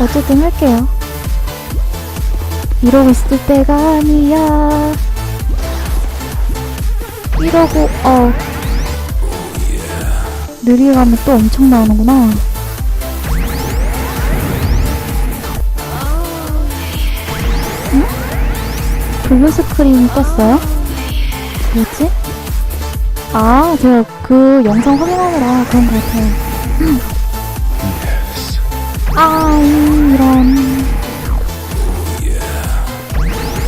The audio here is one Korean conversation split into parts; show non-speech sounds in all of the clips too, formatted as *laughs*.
어쨌든 할게요. 이러고 있을 때가 아니야. 이러고, 어. 느리게 가면 또 엄청 나오는구나. 응? 블루 스크린이 떴어요? 뭐지? 아, 제가 그 영상 확인하느라 그런 것 같아요. 아, 이런.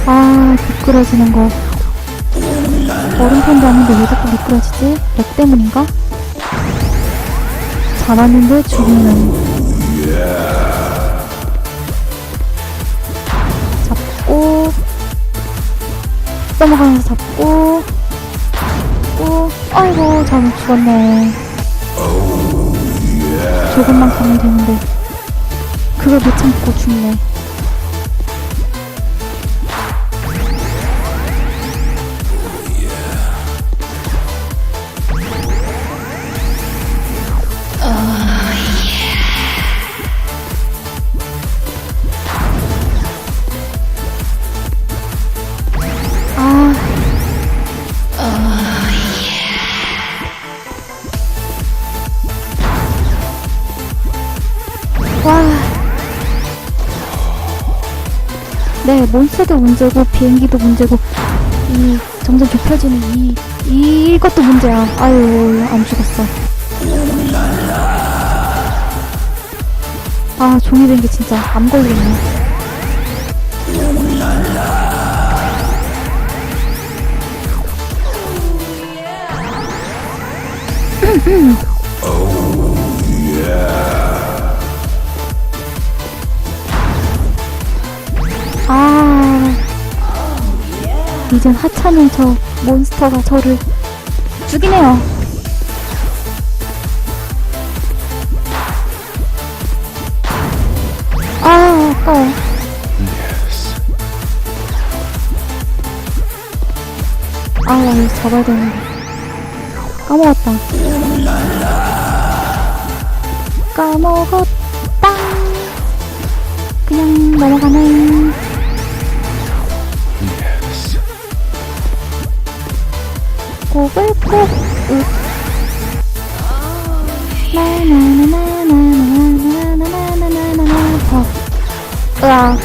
아, 미끄러지는 거. 얼음판도 아닌데 왜 자꾸 미끄러지지? 렉 때문인가? 잡았는데 죽이는. 잡고, 넘어가면서 잡고, 잡고, 아이고, 잘못 죽었네. 조금만 가면 되는데. 그걸 못 참고 죽네. 네, 몬스터도 문제고, 비행기도 문제고, 이, 점점 좁혀지는 이, 이, 이것도 문제야. 아유, 안 죽었어. 아, 종이 비행기 진짜 안 걸리네. *clears throat* 이젠 하찮은 저 몬스터가 저를 죽이네요. 아, 아까워. 아, 나 이거 잡아야 되는데. 까먹었다. 까먹었다. 그냥 넘어가네. 꼬불꼬 욱 나나나나나나나나나나나나나나나 더 으악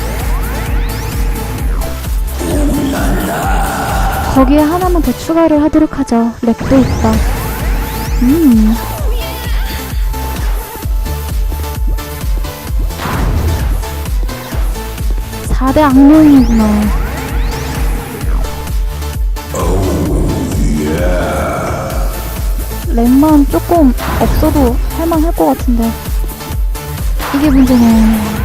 거기에 하나만 더 추가를 하도록 하죠. 렉도 있다. 음. 4대 악몽이구나 렉만 조금 없어도 할만할 것 같은데. 이게 문제네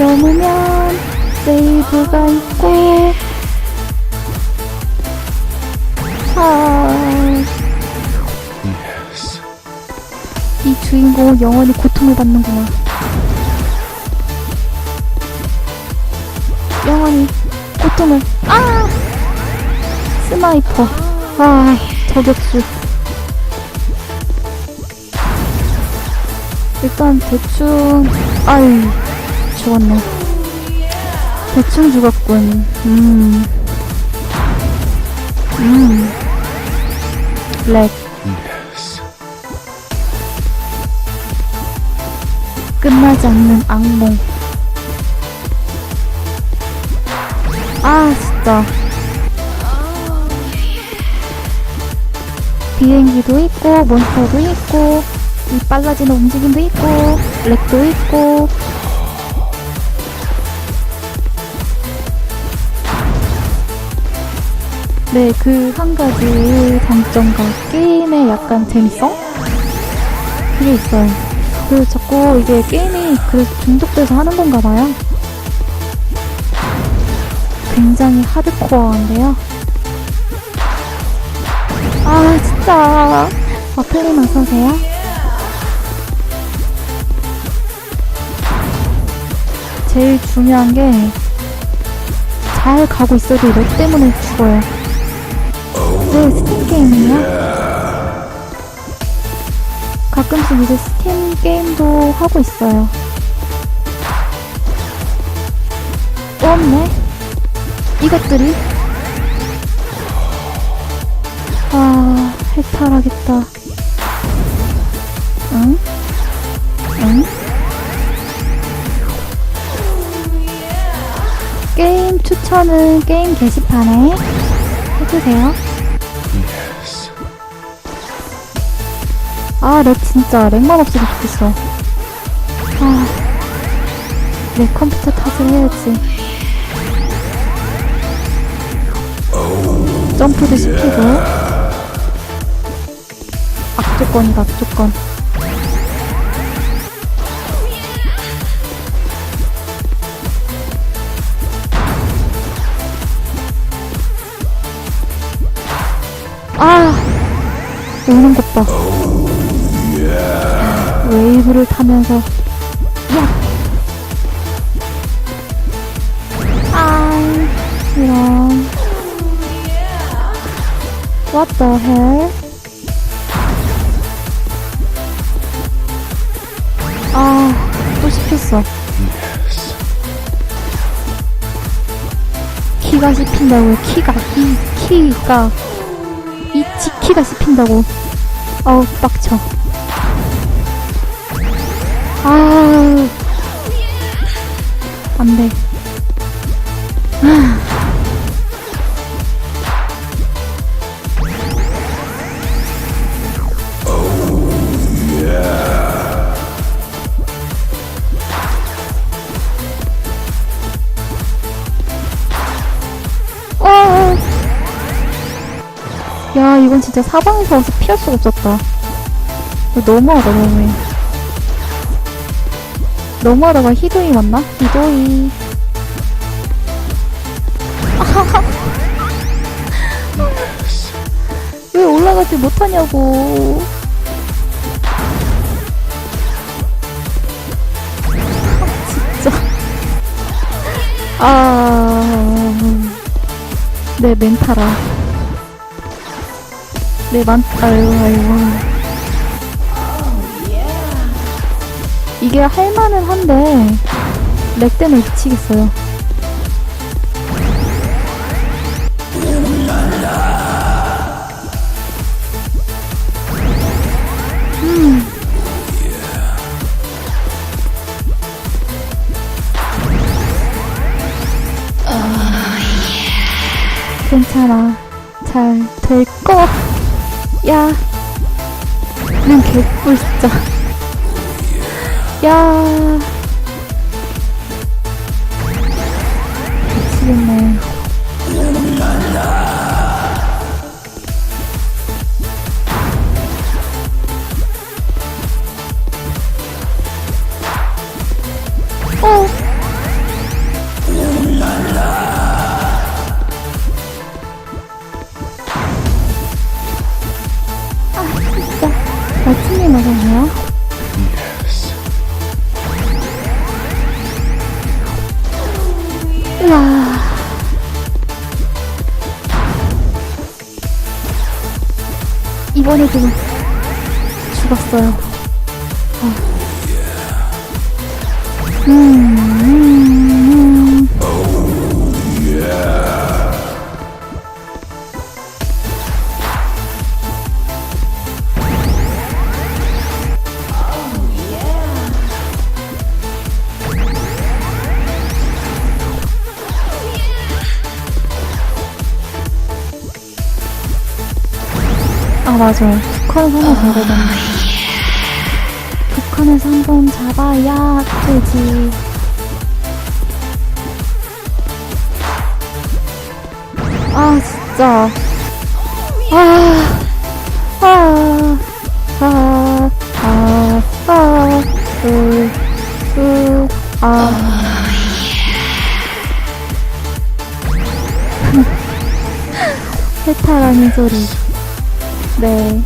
넘으면 세이브가 있고. 아. 이 주인공은 영원히 고통을 받는구나. 영원히 고통을. 아! 스나이퍼. 아 저격수. 일단 대충 아유 죽었네 대충 죽었군 음 음. 렉. 끝나지 않는 악몽. 아, 진짜. 비행기도 있고, 몬스터도 있고, 이 빨라지는 움직임도 있고, 렉도 있고. 네, 그 한 가지 장점과 게임의 약간 재미성? 그게 있어요. 그 자꾸 이게 게임이 그래서 중독돼서 하는 건가 봐요. 굉장히 하드코어인데요. 아, 진짜. 어플님 어서오세요. 제일 중요한 게, 잘 가고 있어도 너 때문에 죽어요. 게임이요? 가끔씩 이제 스팀 게임도 하고 있어요. 또 없네? 이것들이? 아, 해탈하겠다. 응? 응? 게임 추천은 게임 게시판에 해주세요. 아, 렉 진짜 렉만 없어도 좋겠어. 아, 내 컴퓨터 탓을 해야지. 점프도 시키고. 악조건이다, 악조건. 아, 오는 것 봐. 웨이브를 타면서 야! 아이 이런 What the hell? 아, 또 씹혔어. 키가 씹힌다고요, 키가. 이 키가. 이 지키가 씹힌다고. 어우, 빡쳐. 아, 안 돼. 어. 야, 이건 진짜 사방에서 와서 피할 수가 없었다. 너무하다, 너무해. 너무하다가 히도이 맞나? 히도이. *laughs* 왜 올라가지 못하냐고. 진짜. 아, 내 멘탈아. 내 만, 아유, 아유. 이게 할만은 한데, 렉 때문에 미치겠어요. 음. 괜찮아. 잘 될 거. 야. 난 개꿀 진짜. 야. 맞아요. 북한에서 한번 잡아봤네. 북한에서 한번 잡아야 되지. 아 진짜. 아. 아. 아. 아. 아. 으. 으. 아. *laughs* 세타라는 소리. 네.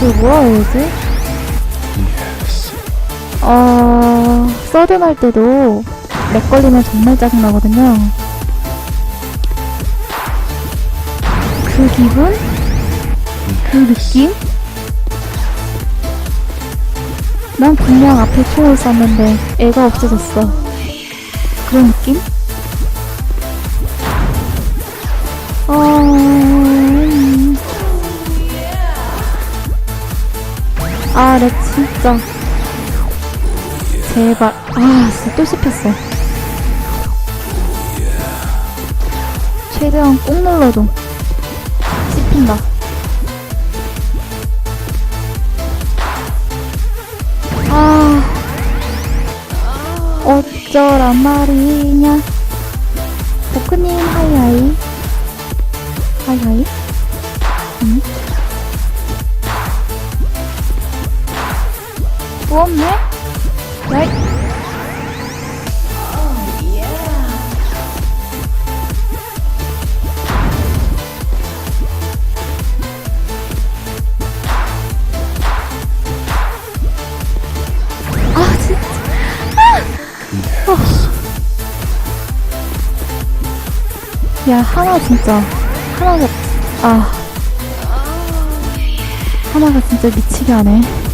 그 뭐라 해야지? 어, 서든 할 때도 렉 걸리면 정말 짜증나거든요. 그 기분? 그 느낌? 난 분명 앞에 총을 쐈는데 애가 없어졌어. 그런 느낌? 아, 렉 진짜. 제발. 아, 진짜 또 씹혔어. 최대한 꾹 눌러도 씹힌다. 아, 어쩌란 말이냐. 보크님, 하이하이. 하이하이. 또 없네? 아. 야, 하나 진짜. 하나가, 아. 하나가 진짜 미치게 하네.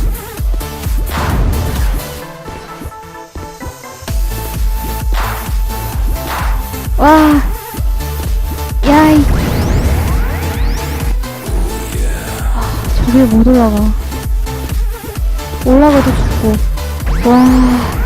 못 올라가. 올라가도 죽고. 와.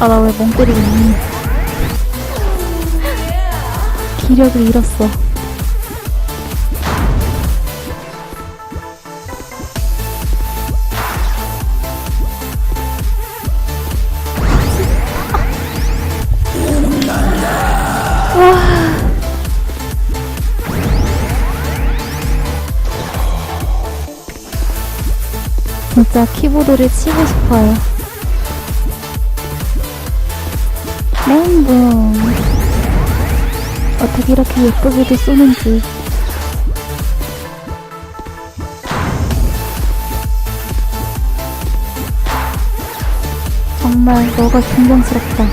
아, 나 왜 멍 때리고 있니? 기력을 잃었어. 진짜 키보드를 치고 싶어요. 맹붕. 어떻게 이렇게 예쁘게도 쏘는지. 정말 너가 존경스럽다.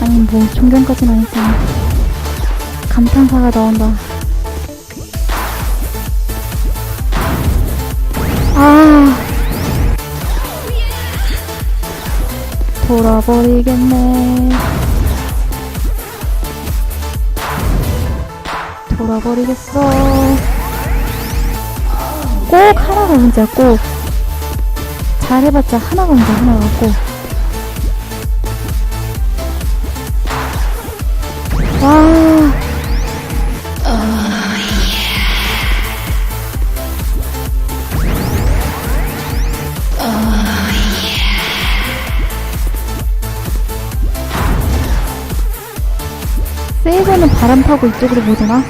아니 뭐 존경까지는 아니잖아. 감탄사가 나온다. 아. 돌아버리겠네. 돌아버리겠어. 꼭 하나가 문제야, 꼭. 잘해봤자 하나가 문제, 하나가 꼭. 와. 바람 타고 이쪽으로 못 오나?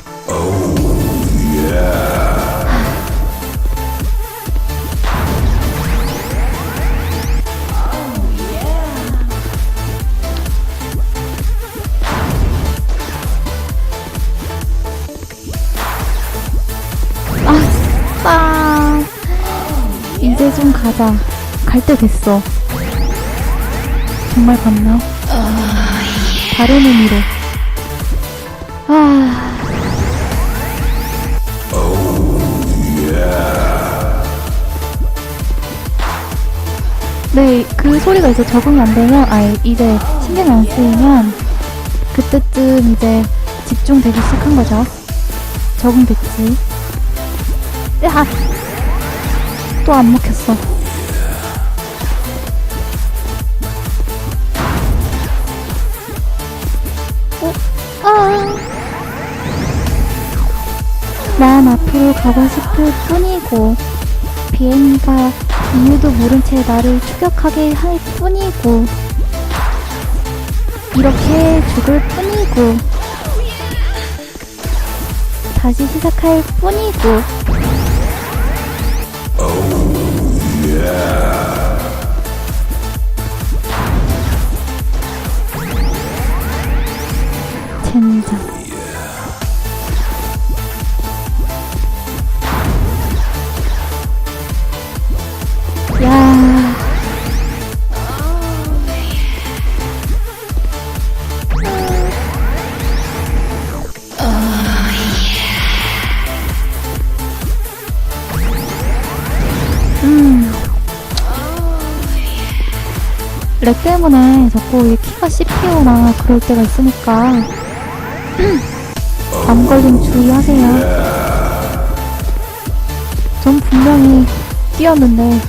아싸 이제 좀 가자 갈 때 됐어 정말 갔나? 다른 의미로 아. 네, 그 소리가 이제 적응이 안 되면, 아, 이제 신경 안 쓰이면, 그때쯤 이제 집중되기 시작한 거죠. 적응됐지. 야! 또 안 먹혔어. 어? 난 앞으로 가고 싶을 뿐이고, 비행기가 이유도 모른 채 나를 추격하게 할 뿐이고, 이렇게 죽을 뿐이고, 다시 시작할 뿐이고, 렉 때문에 자꾸 이 키가 씹히거나 그럴 때가 있으니까 *clears throat* 암 걸림 주의하세요. 전 분명히 뛰었는데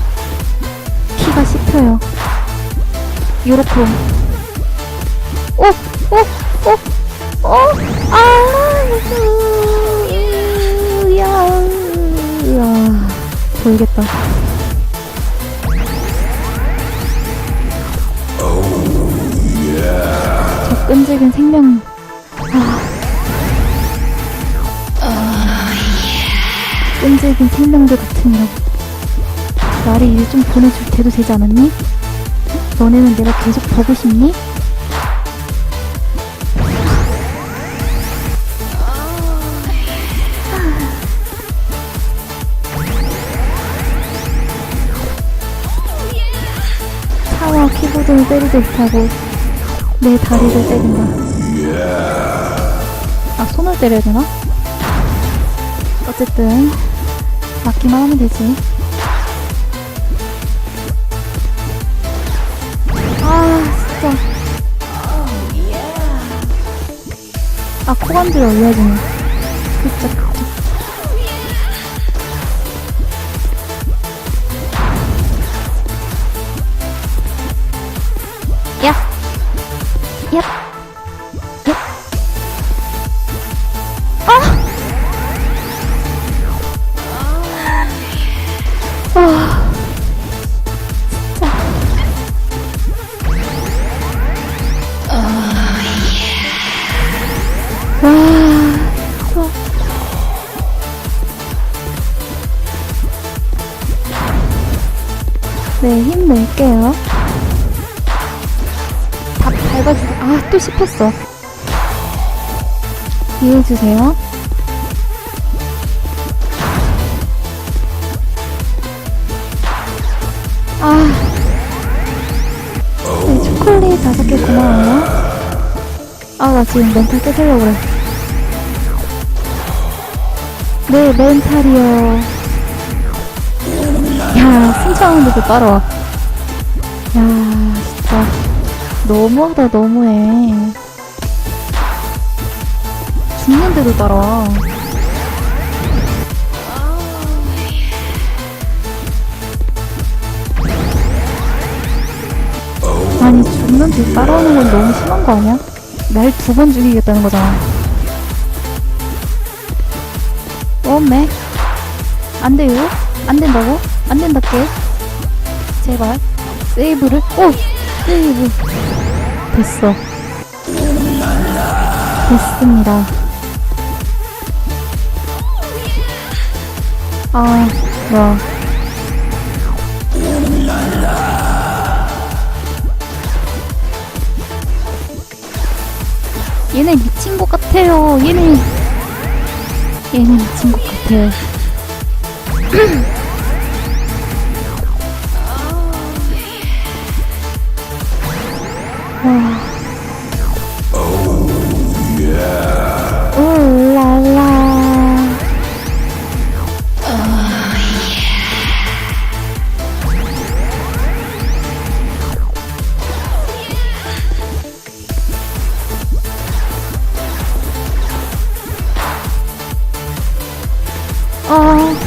키가 씹혀요. 요렇게. 오, 오, 오, 오, 아, 으, 야, 으아, 보이겠다. 끈질긴 생명. 아. 끈질긴 생명들 같으니라고. 나를 일 좀 보내줄 때도 되지 않았니? 너네는 내가 계속 보고 싶니? 차와 키보드를 때리도 못하고 내 다리를 때린다. 아, 손을 때려야 되나? 어쨌든, 맞기만 하면 되지. 아, 진짜. 아, 코관절 올려주네. 야! 야! 아! 와. 네, 힘낼게요. 또 씹혔어. 이해해주세요. 아. 네, 초콜릿 다섯 개 고마워요. 아, 나 지금 멘탈 깨달려고 그래. 네, 멘탈이요. 야, 승차하는데도 따라와. 야. 너무하다, 너무해. 죽는데도 따라와. 아니, 죽는데 따라오는 건 너무 심한 거 아니야? 날 두 번 죽이겠다는 거잖아. 어메. 안 돼요? 안 된다고? 안 된다께? 제발. 세이브를, 오! 세이브. 됐어. 됐습니다. 아, 와. 얘네 미친 것 같아요. 얘네. 얘네 미친 것 같아요. *clears throat* 어, 어이?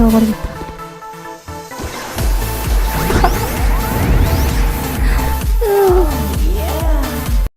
我忘了。